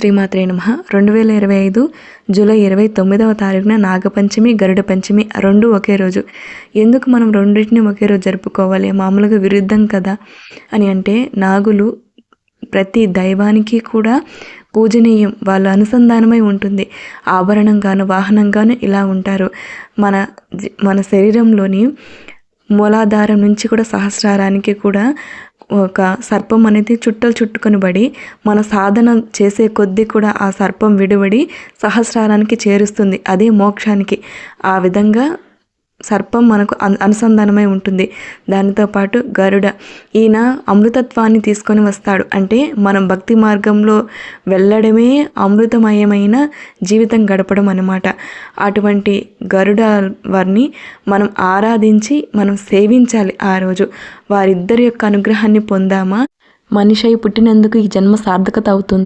శ్రీమాత్రే నమ. రెండు వేల ఇరవై ఐదు జూలై ఇరవై తొమ్మిదవ తారీఖున నాగపంచమి గరుడ పంచమి రెండు ఒకే రోజు. ఎందుకు మనం రెండింటిని ఒకే రోజు జరుపుకోవాలి? మామూలుగా విరుద్ధం కదా? అని అంటే నాగులు ప్రతి దైవానికి కూడా పూజనీయం వాళ్ళ అనుసంధానమై ఉంటుంది. ఆభరణంగాను వాహనంగాను ఇలా ఉంటారు. మన మన శరీరంలోని మూలాధారం నుంచి కూడా సహస్రారానికి కూడా ఒక సర్పం అనేది చుట్టలు చుట్టుకొనిబడి మన సాధన చేసే కొద్దీ కూడా ఆ సర్పం విడివడి సహస్రారానికి చేరుస్తుంది అదే మోక్షానికి. ఆ విధంగా సర్పం మనకు అనుసంధానమై ఉంటుంది. దానితో పాటు గరుడ. ఈయన అమృతత్వాన్ని తీసుకొని వస్తాడు. అంటే మనం భక్తి మార్గంలో వెళ్ళడమే అమృతమయమైన జీవితం గడపడం అనమాట అటువంటి గరుడ వారిని మనం ఆరాధించి మనం సేవించాలి ఆ రోజు. వారిద్దరి యొక్క అనుగ్రహాన్ని పొందామా? మనిషి అయి పుట్టినందుకు ఈ జన్మ సార్థకత అవుతుంది.